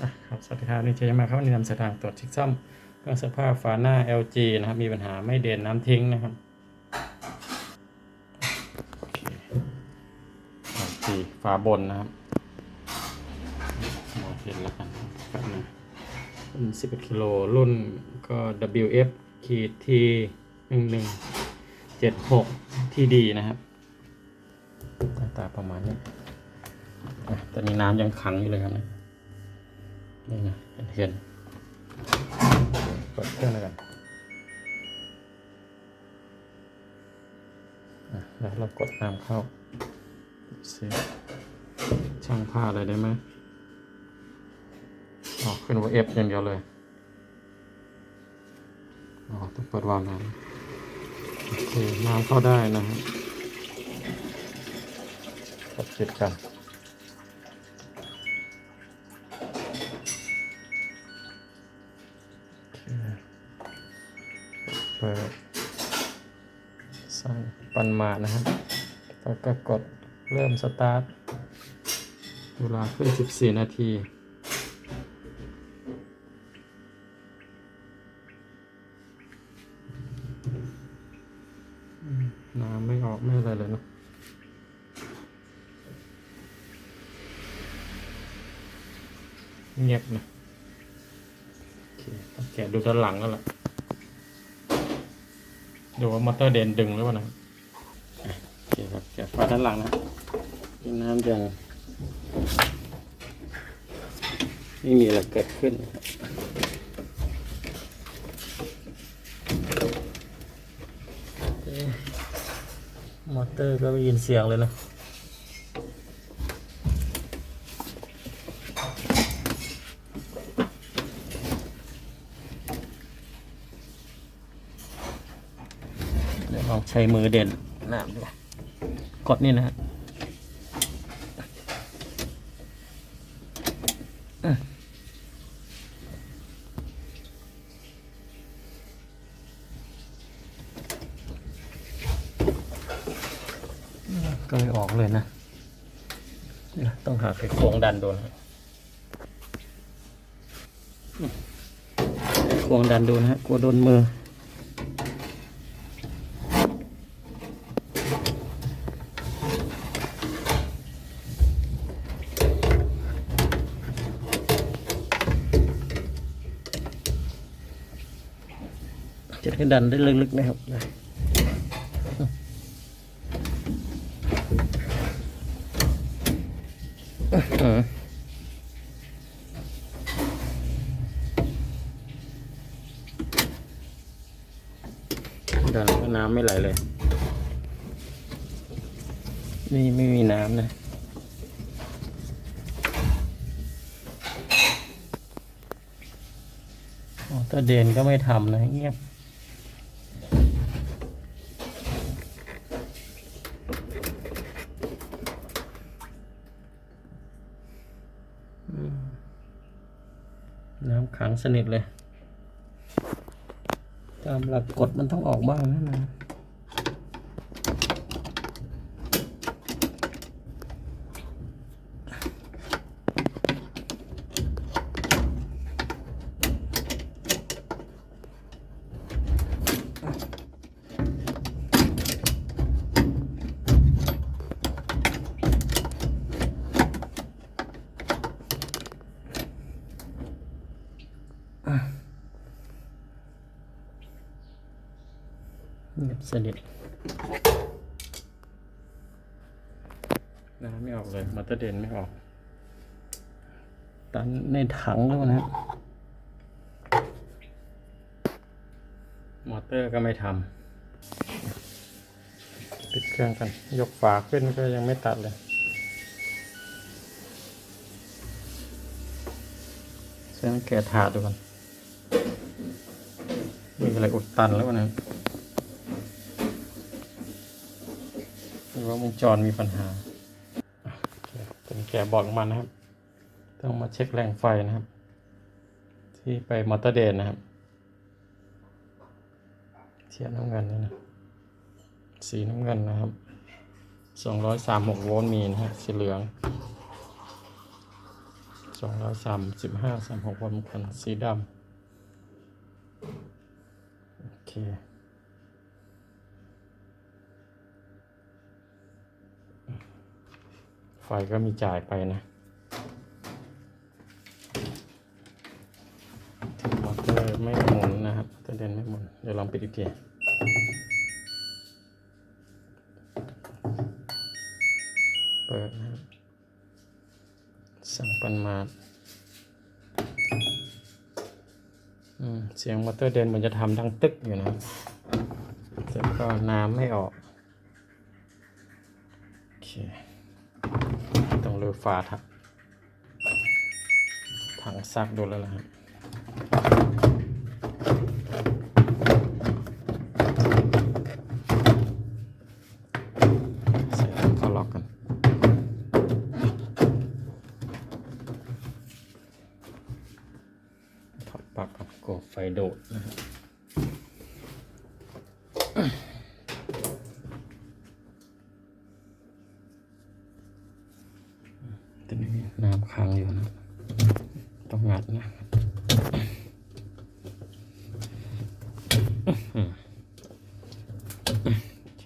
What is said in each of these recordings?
ครับสวัสดีครับนี่เจยมาครับนนี้นำเสนอทางตรวจเช็คซ่อมเครื่องซักผ้าฝาหน้า LG นะครับ มีปัญหาไม่เด่นน้ำทิ้งนะครับโอเค LG ฝาบนนะครับมองเห็นแล้วกันครับนะเป็น11กิโลรุ่นก็ WF ขีด T 1 1 7 6 TD นะครับหน้าตาประมาณนี้อะตอนนี้น้ำยังขังอยู่เลยครับนะ นี่นะเห็นเห็นเปิดเครื่องเลยกันอะแล้วเรากดน้ำเข้าเซฟช่างผ้าอะไรได้ไหมอ๋อขึ้นว่า F อย่างเดียวเลยอ๋อต้องเปิดวาล์วน้ำโอเคน้ำเข้าได้นะครับกดปิดกัน สร้างปันมานะครับแล้วก็กดเริ่มสตาร์ท เวลาขึ้น 14 นาที น้ำไม่ออกไม่อะไรเลยเนะเงียบนะโอเคต้องแกะดูด้านหลังแล้วล่ะ ดูว่ามอเตอร์เดนดึงหรือเปล่านะครับอะโอเคครับแกะฝาด้านหลังนะนี่น้ำยังไม่มีอะไรเกิดขึ้นนะครับเอ๊ะมอเตอร์ก็ไม่ยินเสียงเลยนะ เดี๋ยวลอง ใช้มือเด่นน้ำดูกดนี่นะฮะอะก็ไม่ออกเลยนะเดี๋ยวต้องหาไขควงดันดูนะฮะอืมไขควงดันดูนะฮะกลัวโดนมือ ดันได้ลึกๆนะครับดันแล้วน้ำไม่ไหลเลย นี่ไม่มีน้ำนะอ๋อแตาเดนก็ไม่ทำนะเงียบ น้ำขังสนิทเลย ตามหลักกฎมันต้องออกบ้างนะนะ สนิทน้ำไม่ออกเลยมอเตอร์เดนไม่ออก ตันในถังแล้วนะครับมอเตอร์ก็ไม่ทำปิดเครื่องกัน ยกฝาขึ้นก็ยังไม่ตัดเลยใช้น้ำแกะถาดดูก่อนมีอะไรอุดตันแล้ววะนะครับ หรือ ว่าวงจรมีปัญหาเป็นแกะบอร์ดมันนะครับ ต้องมาเช็คแรงไฟนะครับ ที่ไปมอเตอร์เดนนะครับเทียนน้ำเงินนี่นะสีน้ำเงินนะครับสองร้อยสามหกโวลต์มีนะฮะสีเหลืองสองร้อยสามสิบห้าสามหกวันกันสีดำโอเค ไฟก็มีจ่ายไปนะมอเตอร์ไม่หมุนนะครับมอเตอร์เดินไม่หมุน เดี๋ยวลองปิดอีกทีเปิดนะครับสั่งปันมาเสียงมอเตอร์เดินมันจะทำดังตึกอยู่นะแต่ก็น้ำไม่ออก โอเค ต้ อฝาถังถังซักดูแล้วนะครับใส่ถังเข้าล็อกกันถอดปลั๊กกับกดไฟโดดนะครับตอนนี้น้ำค้างอยู่นะ ต้องงัดนะโอเค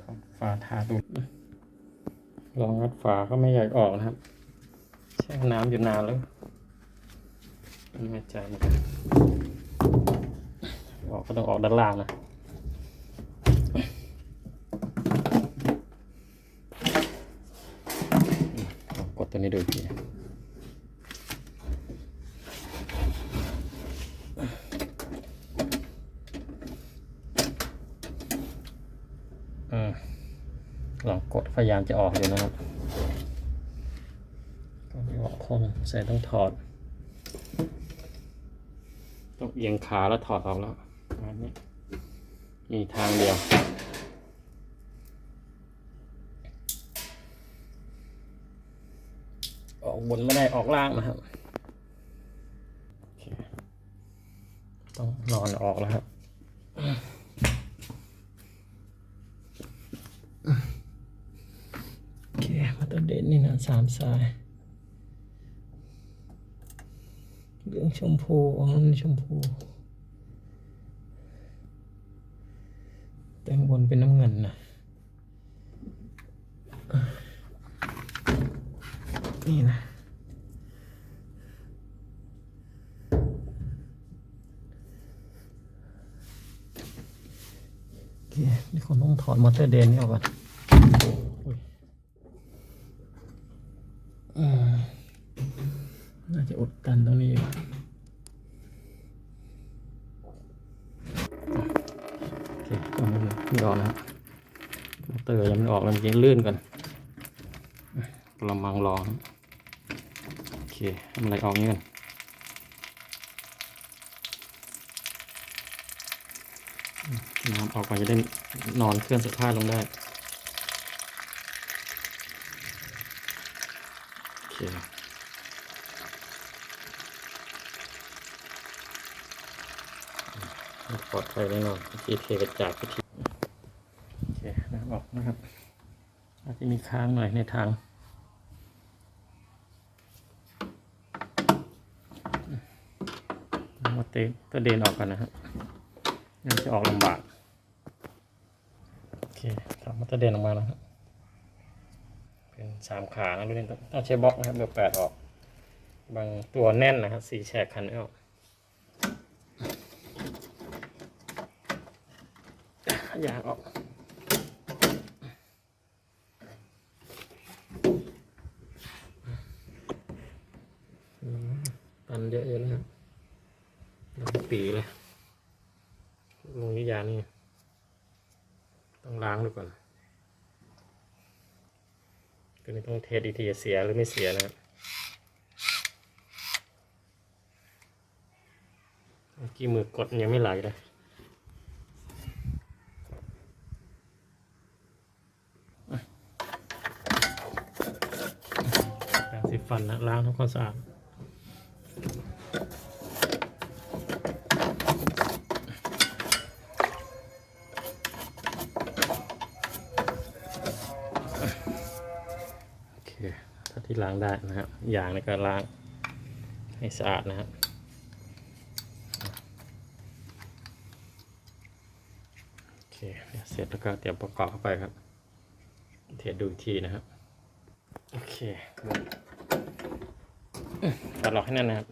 ถอดฝาทาดู ลองงัดฝาก็ไม่อยากออกนะครับ แช่น้ำอยู่นานแล้วไม่ใจเหมือนกันออกก็ต้องออกด้านล่างนะกดตัวนี้ดูอีกทีอืมลองกด พยายามจะออกอยู่นะครับก็ไม่ออกคงใส่ต้องถอดต้องเอียงขาแล้วถอดออกแล้วอันนี้มีทางเดียวออกบนไม่ได้ออกล่างนะครับต้องนอนออกแล้วครับ โอเค มา ตัวเด่นนี่นะสามสายเหลืองชมพูอ๋อชมพูแต่งบนเป็นน้ำเงินนะนี่นะโอเคนี่คนต้องถอดมอเตอร์เดนนี่ออกก่อนอุ๊ยอืม น่าจะ อุดตันตรงนี้อยู่โอเคตรงนี้ไม่ออกนะครับมอเตอร์ยังไม่ออกเลยเมื่อกี้ลื่นก่อนเรามังลองโอเคทำอะไรออกนี้กันน้ำออกมาจะได้นอนเคลื่อนสุดท้ายลงได้โอเค ปลอดภัยแน่นอนที่เทกระจาดพิธีโอเคนะออกนะครับ อาจจะมีค้างหน่อยในทางมาเตะตัวเดนออกกันนะครับงั้นจะออกลำบากโอเคถอดมาตัวเดนออกมาแล้วครับเป็นสามขานะรุ่นนี้ต้องใช้บล็อกนะครับเบอร์แปดออก บางตัวแน่นนะครับสี่แฉกคันไม่ออก อ ยากออกอันเยอะอยู่นะครับปีเลยลงยุยานี่ ต้องล้างดูก่อนตัวนี้ต้องเทสอีกทีจะเสียหรือไม่เสียนะครับเมื่อกี้มือกดยังไม่ไหลเลยันนะล้างทำความสะอาดโอเคถ้าที่ล้างได้นะครับยางในการล้างให้สะอาดนะครับโอเคเสร็จแล้วก็เตรียมประกอบเข้าไปครับ เทดูอีกทีนะครับโอเค ตัดล็อกให้แน่นนะครับ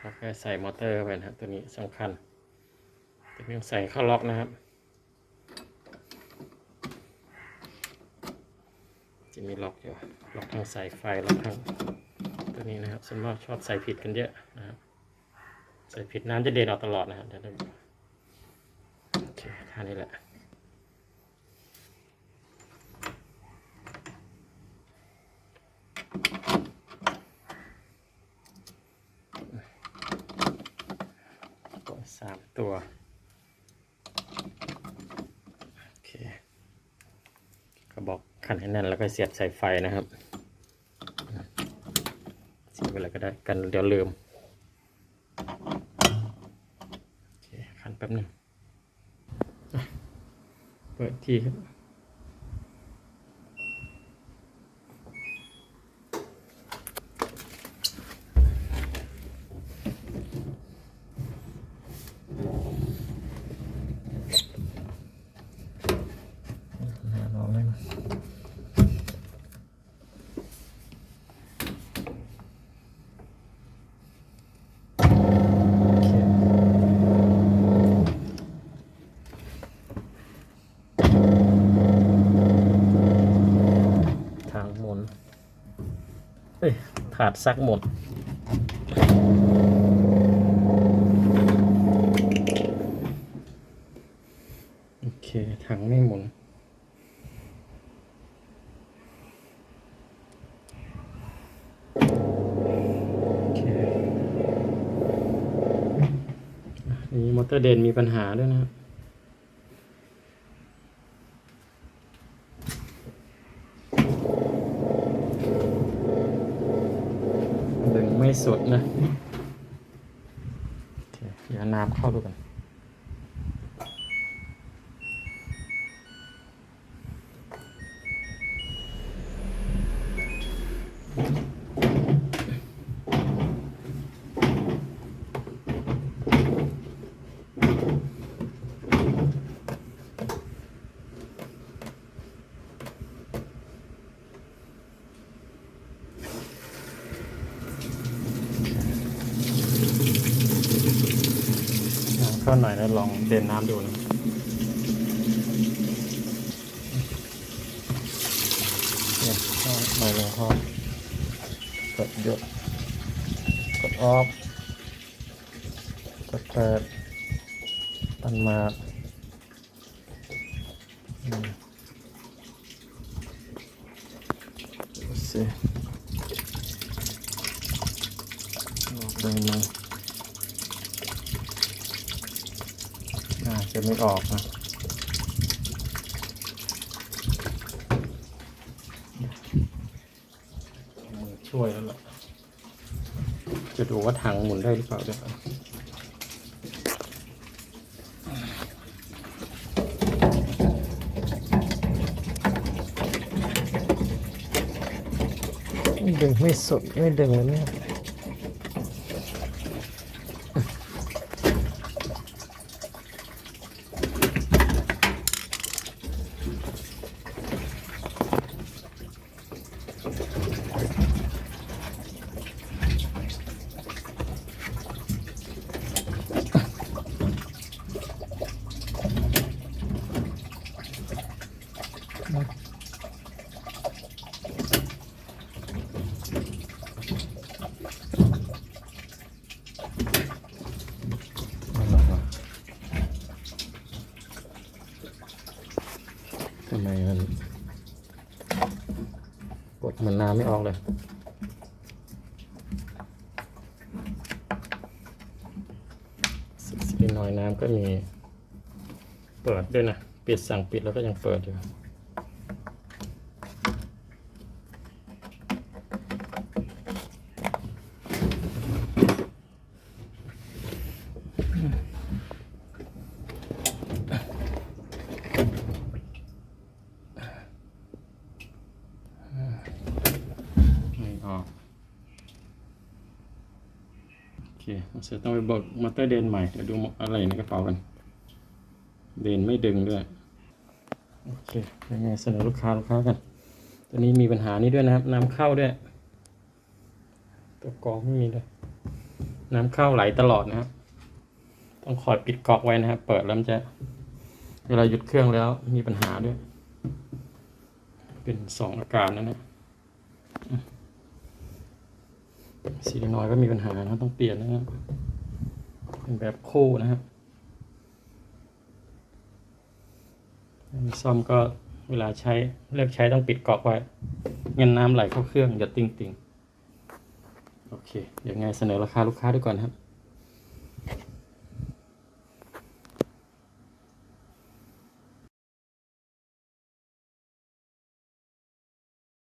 แล้วก็ใส่มอเตอร์เข้าไปนะครับตัวนี้สำคัญตัวนี้ต้องใส่เข้าล็อกนะครับจะมีล็อกอยู่ล็อกทางสายไฟล็อกทางตัวนี้นะครับส่วนมากชอบใส่ผิดกันเยอะนะครับใส่ผิดน้ำจะเด่นออกตลอดนะครับเดี๋ยวดูโอเคท่านี้แหละ กดสามตัว โอเคกระบอกขัน ให้แน่นแล้วก็เสียบสายไฟนะครับ เสียบไปเลยก็ได้กันเดี๋ยวลืมโอเคขันแป๊บหนึงอ่งเปิดทีครับ ลองเล่นทางหมุนเอ้ยถาดซักหมด โอเค ถังไม่หมุนโอเคอะนี่มอเตอร์เดนมีปัญหาด้วยนะครับ ดึงไม่ สุดนะโอเคเดี๋ยวน้ำเข้าดูกัน หน่อยแล้วลองเดินน้ำดูนะเนี่ยหน่อยลงพอกดหยุดกดออฟกดเปิดตันมาอืมดูสิออกได้ไหม อ่าจะ ไม่ออกนะมือช่วยแล้วล่ะ จะดูว่าถังหมุนได้หรือเปล่าเดี๋ยวดึงไม่สุดไม่ดึงเลยเนี่ย something. ดเหมันน้ำไม่ออกเลยสิบสิบหน่อยน้ำก็มี เปิดด้วยนะ ปิดสั่งปิดแล้วก็ยังเปิดอยู่ เสร็จต้องไปเบอกมอเตอร์เดนใหม่ เดี๋ยวดูอะไรในกระเป๋ากัน เดนไม่ดึงด้วย โอเคยังไงเสนอลูกค้าลูกค้ากัน ตัวนี้มีปัญหานี้ด้วยนะครับ น้ำเข้าด้วย ตัวกรองไม่มีเลยน้ำเข้าไหลตลอดนะครับ ต้องคอยปิดก๊อกไว้นะครับ เปิดแล้วมันจะ เวลาหยุดเครื่องแล้วมีปัญหาด้วย เป็นสองอาการนั่นนะ ซีนอยก็มีปัญหานะต้องเปลี่ยนนะครับเป็นแบบคู่นะครับซ่อมก็เวลาใช้เลือกใช้ต้องปิดกรอกไว้เงินน้ำไหลเข้าเครื่องอย่าติงติงๆโอเคเดี๋ยวไงเสนอราคาลูกค้าด้วยก่อนครับ